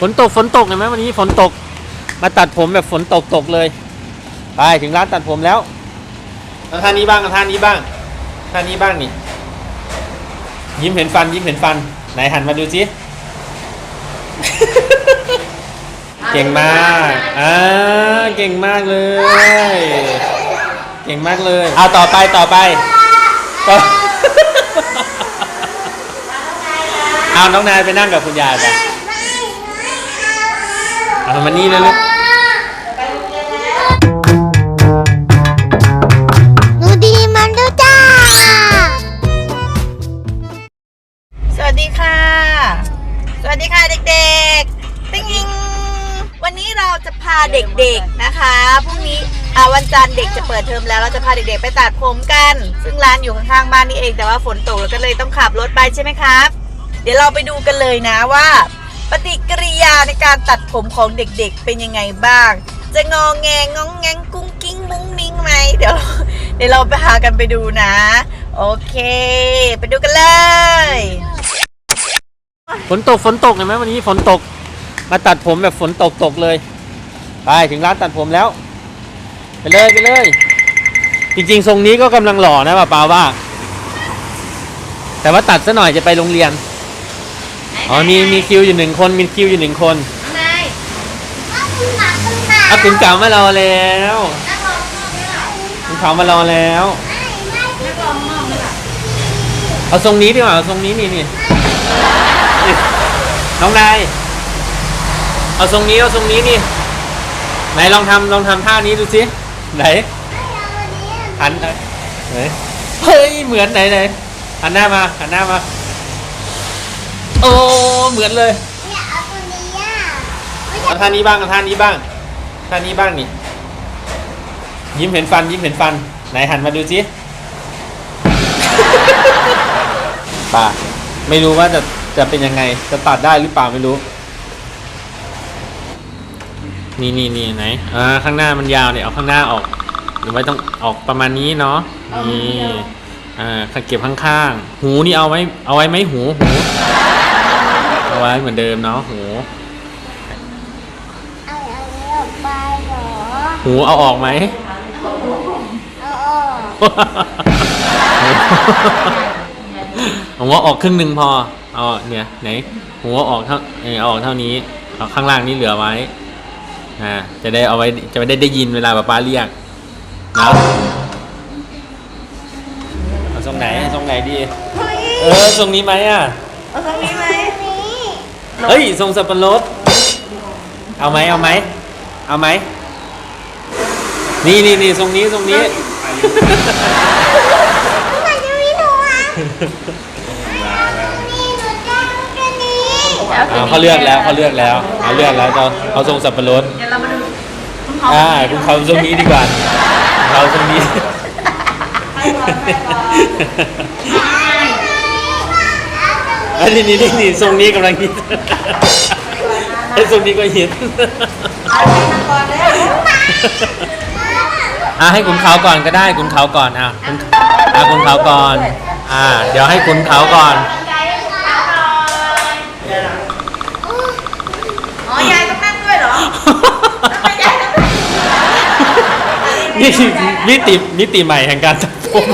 ฝนตกฝนตกเห็นไหมวันนี้ฝนตก มาตัดผมแบบฝนตกตกเลย ไปถึงร้านตัดผมแล้วเอาท่านี้บ้างเอาท่านี้บ้างท่านี้บ้างนี่ ยิ้มเห็นฟัน ยิ้มเห็นฟัน ไหนหันมาดูสิ เก่งมากอ่าเก่งมากเลย เก่งมากเลยเอาต่อไปต่อไปต่อเอาน้องนายไปนั่งกับคุณยายไป เอามานี่เลยลูกหนูดีมันดูจ้า สวัสดีค่ะ สวัสดีค่ะเด็กๆ ติ๊งยิงวันนี้เราจะพาเด็กๆนะคะ พรุ่งนี้อ่าวันจันทร์เด็กจะเปิดเทอมแล้วเราจะพาเด็กๆไปตัดผมกัน ซึ่งร้านอยู่ข้างๆบ้านนี่เองแต่ว่าฝนตกแล้วก็เลยต้องขับรถไปใช่ไหมครับ เดี๋ยวเราไปดูกันเลยนะว่า ปฏิกิริยาในการตัดผมของเด็กๆ เป็นยังไงบ้าง จะงองแงงองแงงกุ้งกิ้งมุ้งมิ้งไหมเดี๋ยวเราเดี๋ยวเราไปพากันไปดูนะ โอเค ไปดูกันเลย ฝนตกฝนตกเห็นไหมวันนี้ฝนตก มาตัดผมแบบฝนตกตกเลย ไปถึงร้านตัดผมแล้ว ไปเลยไปเลย จริงๆ ทรงนี้ก็กำลังหล่อนะป้าปาว่า แต่ว่าตัดซะหน่อยจะไปโรงเรียน อ๋อมีมีคิวอยู่หนึ่งคนมีคิวอยู่หนึ่งคนนายก็คุณหมาคุณหมาอะคุณเก๋ามารอแล้วคุณเก๋ามารอแล้วเอาทรงนี้ดีกว่าเอาทรงนี้นี่นี่นี่น้องนายเอาทรงนี้เอาทรงนี้นี่ไหนลองทำลองทำท่านี้ดูสิไหนหันไหนไหนเฮ้ยเหมือนไหนไหนหันหน้ามาหันหน้ามาโอ้ เหมือนเลยเนี่ยเอาตัวนี้อะเอาท่านี้บ้างเอาท่านี้บ้างท่านี้บ้างนี่ ยิ้มเห็นฟัน ยิ้มเห็นฟัน ไหนหันมาดูสิป่าไม่รู้ว่าจะจะเป็นยังไง จะตัดได้หรือเปล่าไม่รู้ นี่นี่นี่ไหน อ่า ข้างหน้ามันยาวเนี่ยเอาข้างหน้าออก หรือว่าต้องออกประมาณนี้เนาะ นี่ อ่าเก็บข้างๆ หูนี่เอาไว้ เอาไว้ไหมหู หู เอาไว้เหมือนเดิมเนาะหู เอาอันนี้ออกไปเหรอ หูเอาออกไหม เอาออกผมว่าออกครึ่งหนึ่งพอ เอาเนี่ยไหนหัวออกเท่าเออเอาออกเท่านี้เอาข้างล่างนี้เหลือไว้อ่าจะได้เอาไว้จะได้ได้ยินเวลาป้าป้าเรียกนะเอาทรงไหนทรงไหนดี เออทรงนี้ไหมอะ เอาตรงนี้ไหม เฮ้ยทรงสับปะรด เอาไหมเอาไหมเอาไหม นี่นี่นี่ทรงนี้ทรงนี้มันจะมีหนูอะนี่หนูจะเอาตัวนี้อ่าเขาเลือกแล้วเขาเลือกแล้วเขาเลือกแล้วเขาเขาทรงสับปะรดเดี๋ยวเรามาดูคุณเขาอ่าคุณเขาทรงนี้ดีกว่าเขาทรงนี้อันนี้ นี่นี่นี่ทรงนี้กำลังฮิตไอ้ทรงนี้ก็ฮิตเอาไปนั่งก่อนเลยอ่าให้คุณเขาก่อนก็ได้คุณเขาก่อนอะคุณอ่าคุณเขาก่อน อ่า เดี๋ยวให้คุณเขาก่อน อ๋อยายต้องนั่งด้วยเหรอทำไมยายต้องนั่งนี่มิติมิติใหม่แห่งการตัดผม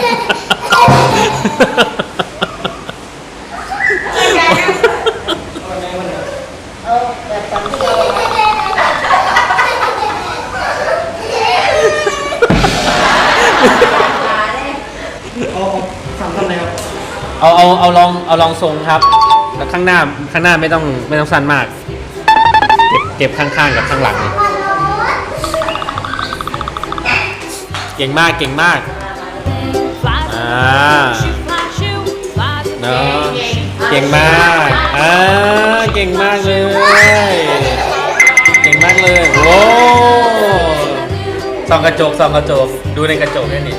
เอาเอา เอาลองทรงครับ แล้วข้างหน้าข้างหน้าไม่ต้องไม่ต้องสั้นมากเก็บเก็บข้างๆกับข้างหลังเลยเก่งมากเก่งมากอ่าเนาะเก่งมากอ่าเก่งมากเลย เก่งมากเลยโว้ส่องกระจกส่องกระจกดูในกระจกด้วยนี่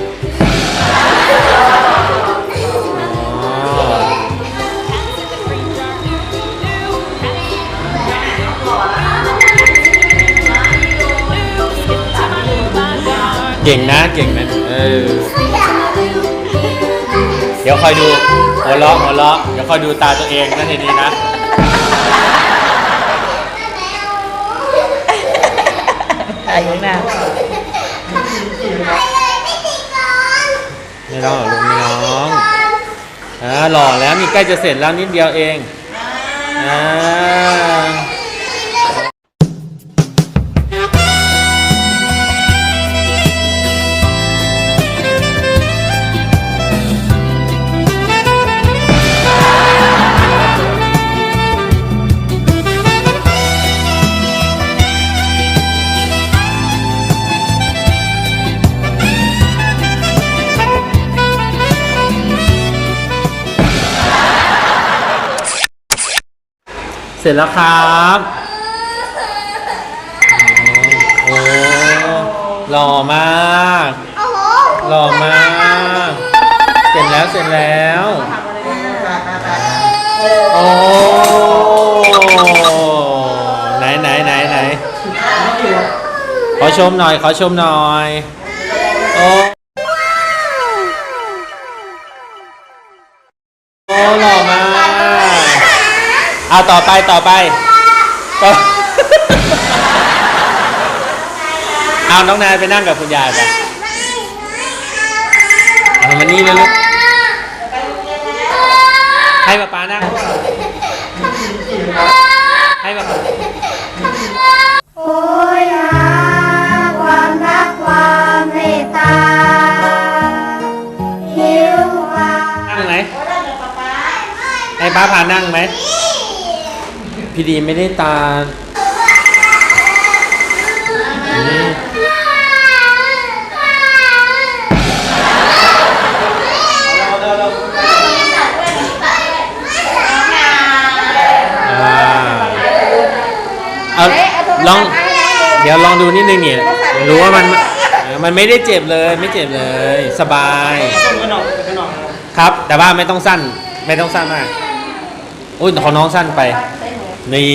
เก่งนะเก่งนะเดี๋ยวคอยดูหัวเราะหัวเราะเดี๋ยวคอยดูตาตัวเองนั่นดีๆนะอายุนะไม่ร้องหรอกลุงไม่ร้องอ่าหล่อแล้วนี่ใกล้จะเสร็จแล้วนิดเดียวเองอ่า เสร็จแล้วครับโอ้หล่อมากโอ้โหหล่อมาก เสร็จแล้วเสร็จแล้ว โอ้ไหนไหนไหนไหนขอชมหน่อยขอชมหน่อยโอ้โอ้หล่อ เอาต่อไปต่อไปต่อเอาน้องนายไปนั่งกับคุณยายไปเอามานี่เลยลูกให้ป๊าป๊านั่งให้ป๊าป๊าโอ้ยหาความรักความเมตตาหิวมานั่งไหมให้ป้าพานั่งไหม พี่ดีไม่ได้ตานี่อ่าเอาลอง เดี๋ยวลองดูนิดนึงเนี่ยรู้ว่ามันเออมันไม่ได้เจ็บเลยไม่เจ็บเลย สบาย ครับ แต่ว่าไม่ต้องสั้น ไม่ต้องสั้นมาก อุ้ยของน้องสั้นไป นี่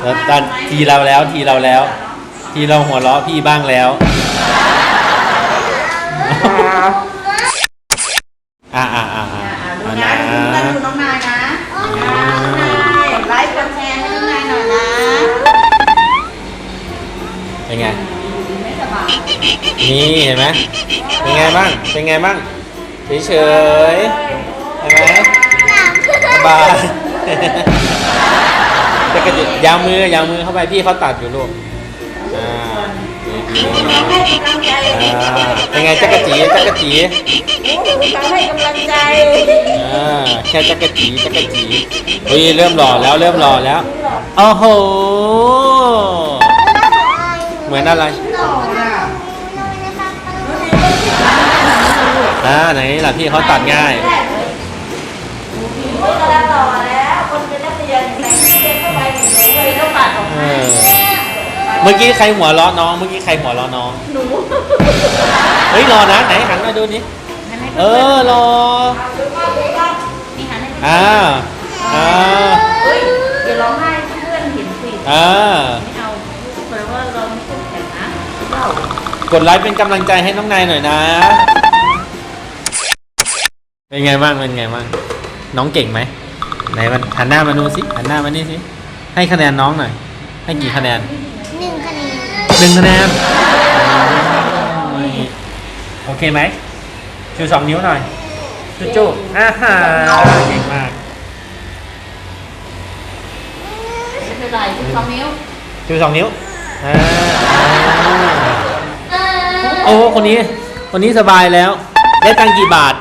แล้วตอนทีเราแล้วทีเราแล้ว ทีเราหัวเราะพี่บ้างแล้ว อ่าอ่าอ่าอ่าดูเอานะนะดูน้องนายนะกดไลค์กดแชร์ให้น้องนายหน่อยนะเป็นไงนี่เห็นไหมเป็นไงบ้าง เป็นไงบ้าง เฉยๆเห็นไหมสบาย จะกระดิกยาวมือยาวมือเข้าไปพี่เขาตัดอยู่ลูกอ่าอ่าเป็นไงจักรจีจักรจีเขาให้กำลังใจอ่าแค่จักรจีจักรจีเฮ้ยเริ่มหล่อแล้วเริ่มหล่อแล้วโอ้โหเหมือนอะไรอ่าไหนล่ะพี่เขาตัดง่าย ออกเออเมื่อกี้ใครหัวเราะน้อง เมื่อกี้ใครหัวเราะน้อง หนูเฮ้ยรอนะไหนหันมาดูนี่เออรอนี่หันให้อ่า อ่าเฮ้ยอย่าร้องไห้เพื่อนเห็นสิ อ่า ไม่เอาแปลว่าเราไม่เข้มแข็งนะเรากดไลค์เป็นกำลังใจให้น้องนายหน่อยนะ เป็นไงบ้าง เป็นไงบ้าง น้องเก่งไหมไหนมันหันหน้ามาดูสิหันหน้ามานี่สิ ให้คะแนนน้องหน่อย ให้กี่คะแนนหนึ่งคะแนนหนึ่งคะแนนโอ้ยโอเคไหมชูสองนิ้วหน่อยจูจูอ่าฮะเก่งมากไม่เป็นไรทุกสองนิ้วชูสองนิ้วอ่าโอ้คนนี้คนนี้สบายแล้ว ได้ตังค์กี่บาท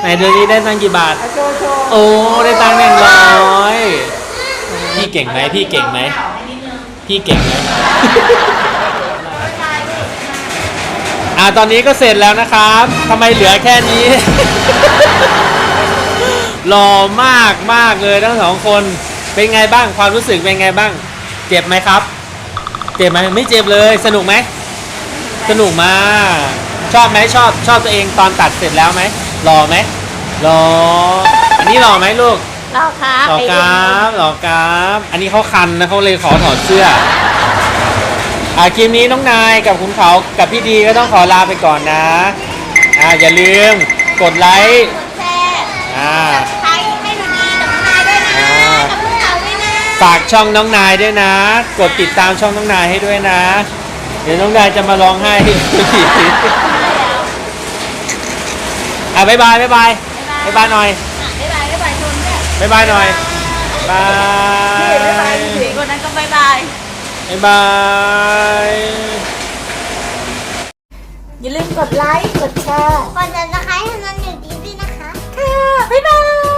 ไหนเดือนนี้ได้ตังค์กี่บาทโชว์โชว์โอ้ได้ตังค์หนึ่งร้อยพี่เก่งไหมพี่เก่งไหม พี่เก่งไหมอ่าตอนนี้ก็เสร็จแล้วนะครับทำไมเหลือแค่นี้หล่อมากมากเลยทั้งสองคนเป็นไงบ้างความรู้สึกเป็นไงบ้าง เจ็บไหมครับ เจ็บไหมไม่เจ็บเลยสนุกไหมสนุกมากชอบไหมชอบชอบตัวเองตอนตัดเสร็จแล้วไหมหล่อไหมหลออันนี้หล่อไหมลูก เราครับหล่อกราฟหล่อกราฟอันนี้เขาคันนะเขาเลยขอถอดเสื้ออ่าคลิปนี้น้องนายกับคุณเขากับพี่ดีก็ต้องขอลาไปก่อนนะอ่าอย่าลืมกดไลค์แชร์อ่าใครให้หนูดีกับนายด้วยนะอ่ากับพวกเราด้วยนะฝากช่องน้องนายด้วยนะ กดติดตามช่องน้องนายให้ด้วยนะ เดี๋ยวน้องนายจะมาร้องไห้อะอะบ๊ายบายบ๊ายบายบ๊ายบายหน่อยบ๊ายบายบ๊ายบายชนเนี่ย บ๊ายบายหน่อยบาบ๊ายบายยถึงคนนั้นก็บ๊ายบายบ๊ายบาย อย่าลืมกดไลค์ กดแชร์ ก่อนจะนะคะให้น้องหนึ่งดีด้วยนะคะ ค่ะ บ๊ายบาย